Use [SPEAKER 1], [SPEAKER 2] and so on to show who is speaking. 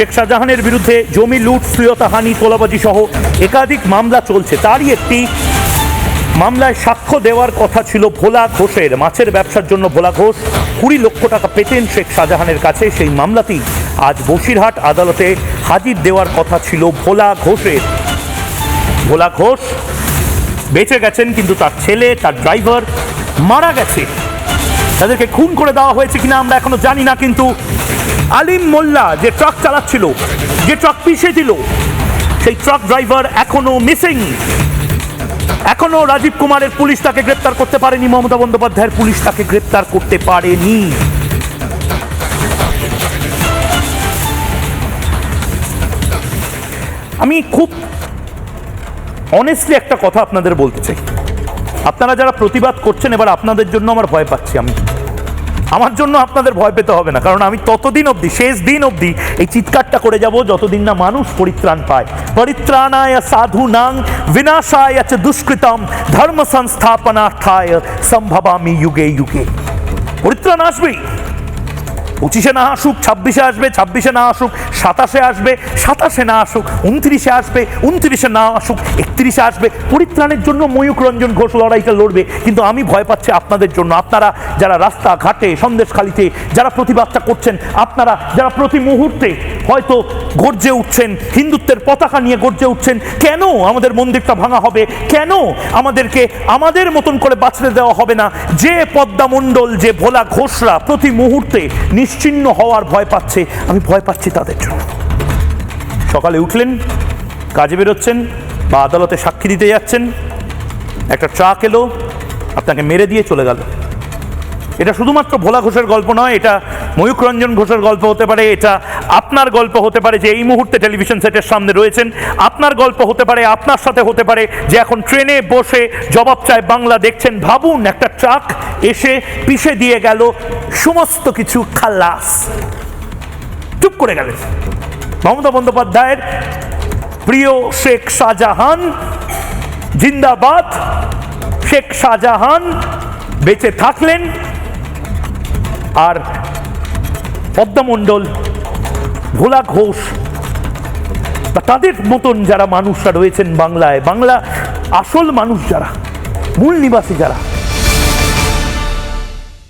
[SPEAKER 1] শেখ শাহজাহানের বিরুদ্ধে জমি লুট, শ্লীলতাহানি তোলাবাজি সহ একাধিক মামলা চলছে। তারই একটি মামলায় সাক্ষ্য দেওয়ার কথা ছিল ভোলা ঘোষের। মাছের ব্যবসার জন্য ভোলা ঘোষ কুড়ি লক্ষ টাকা পেতেন শেখ শাহজাহানের কাছে। সেই মামলাতেই আজ বসিরহাট আদালতে হাজির দেওয়ার কথা ছিল ভোলা ঘোষের। ভোলা ঘোষ বেঁচে গেছেন, কিন্তু তার ছেলে, তার ড্রাইভার মারা গেছে। তাদেরকে খুন করে দেওয়া হয়েছে কিনা আমরা এখনও জানি না, কিন্তু আলিম মোল্লা যে ট্রাক চালাচ্ছিল, যে ট্রাক পিষে দিল, সেই ট্রাক ড্রাইভার এখনও মিসিং এখনও রাজীব কুমারের পুলিশ তাকে গ্রেপ্তার করতে পারেনি, মমতা বন্দ্যোপাধ্যায়ের পুলিশ তাকে গ্রেপ্তার করতে পারেনি। আমি খুব অনেস্টলি একটা কথা আপনাদের বলতে চাই। আপনারা যারা প্রতিবাদ করছেন, এবার আপনাদের জন্য আমার ভয় পাচ্ছি আমি। আমার জন্য আপনাদের ভয় পেতে হবে না, কারণ আমি ততদিন অবধি, শেষ দিন অবধি এই চিৎকারটা করে যাব যতদিন না মানুষ পরিত্রাণ পায়। পরিত্রাণায় সাধু নাং বিনাশায় চ দুষ্কৃতম ধর্ম সংস্থাপনার্থায় সম্ভবামি যুগে যুগে। পরিত্রাণ আসবেই। পঁচিশে না আসুক, ছাব্বিশে আসবে, ছাব্বিশে না আসুক, সাতাশে আসবে, সাতাশে না আসুক, উনত্রিশে আসবে, উনত্রিশে না আসুক, একত্রিশে আসবে। পরিত্রাণের জন্য ময়ূক রঞ্জন ঘোষ লড়াইটা লড়বে। কিন্তু আমি ভয় পাচ্ছি আপনাদের জন্য। আপনারা যারা রাস্তা, ঘাটে সন্দেশখালিতে যারা প্রতিবাদটা করছেন, আপনারা যারা প্রতি মুহূর্তে হয়তো গর্জে উঠছেন, হিন্দুত্বের পতাকা নিয়ে গর্জে উঠছেন, কেন আমাদের মন্দিরটা ভাঙা হবে? কেন আমাদেরকে আমাদের মতন করে বাঁচতে দেওয়া হবে না? যে পদ্মা মণ্ডল, যে ভোলা ঘোষরা প্রতি মুহূর্তে নিশ্চিন্ন হওয়ার ভয় পাচ্ছে। আমি ভয় পাচ্ছি তাদের জন্য। সকালে উঠলেন, কাজে বেরোচ্ছেন, বা আদালতে সাক্ষী দিতে যাচ্ছেন। একটা ট্রাক এলো, আপনাকে মেরে দিয়ে চলে গেল। এটা শুধুমাত্র ভোলা ঘোষের গল্প নয়, এটা ময়ূক রঞ্জন ঘোষের গল্প হতে পারে, এটা আপনার গল্প হতে পারে যে এই মুহূর্তে টেলিভিশন সেটের সামনে রয়েছেন। আপনার গল্প হতে পারে, আপনার সাথে হতে পারে যে এখন ট্রেনে বসে জবাব চায় বাংলা দেখছেন, ভাবুন একটা ট্রাক এসে পিষে দিয়ে গেল সমস্ত কিছু খাল্লাস চুপ করে গেলেন। মমতা বন্দ্যোপাধ্যায়ের প্রিয় শেখ শাহজাহান, জিন্দাবাদ। শেখ শাহজাহান বেঁচে থাকলেন। আর পদ্মমণ্ডল, ভোলা ঘোষ বা তাদের মতন যারা মানুষরা রয়েছেন বাংলায়, বাংলা আসল মানুষ যারা, মূল নিবাসী যারা